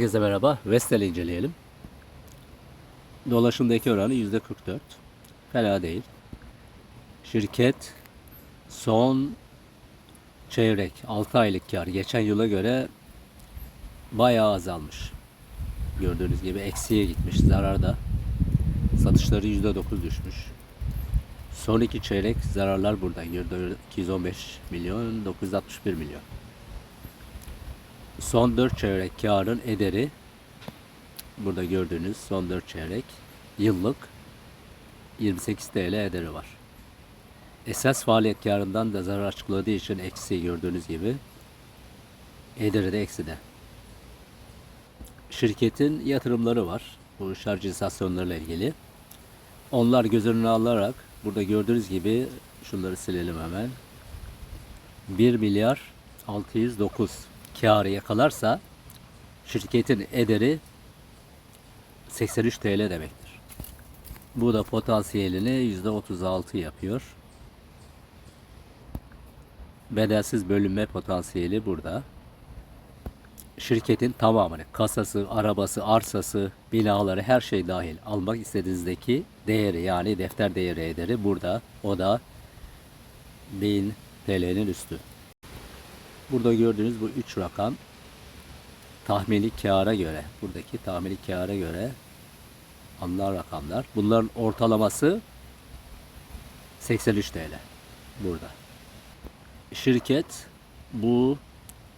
Herkese merhaba. Vestel inceleyelim. Dolaşımdaki oranı %44. Fena değil. Şirket son çeyrek 6 aylık kar geçen yıla göre bayağı azalmış. Gördüğünüz gibi eksiye gitmiş zararda. Satışları %9 düşmüş. Son iki çeyrek zararlar buradan gördüğünüz 215 milyon 961 milyon. Son 4 çeyrek karın ederi burada gördüğünüz son 4 çeyrek yıllık 28 TL ederi var. Esas faaliyet karından da zarar açıkladığı için eksi gördüğünüz gibi ederi de eksi de. Şirketin yatırımları var. Bu şarj istasyonlarıyla ilgili. Onlar göz önüne alarak burada gördüğünüz gibi şunları silelim hemen. 1 milyar 609 karı yakalarsa şirketin ederi 83 TL demektir. Bu da potansiyelini %36 yapıyor. Bedelsiz bölünme potansiyeli burada. Şirketin tamamını, kasası, arabası, arsası, binaları her şey dahil almak istediğinizdeki değeri yani defter değeri ederi burada. O da 1000 TL'nin üstü. Burada gördüğünüz bu üç rakam tahmini kâra göre, buradaki tahmini kâra göre alınan rakamlar. Bunların ortalaması 83 TL burada. Şirket bu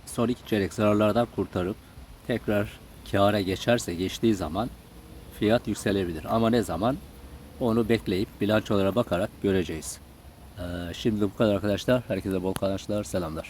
son iki çeyrek zararlardan kurtarıp tekrar kâra geçerse geçtiği zaman fiyat yükselebilir. Ama ne zaman? Onu bekleyip bilançolara bakarak göreceğiz. Ee, şimdi bu kadar arkadaşlar. Herkese bol kazançlar. Selamlar.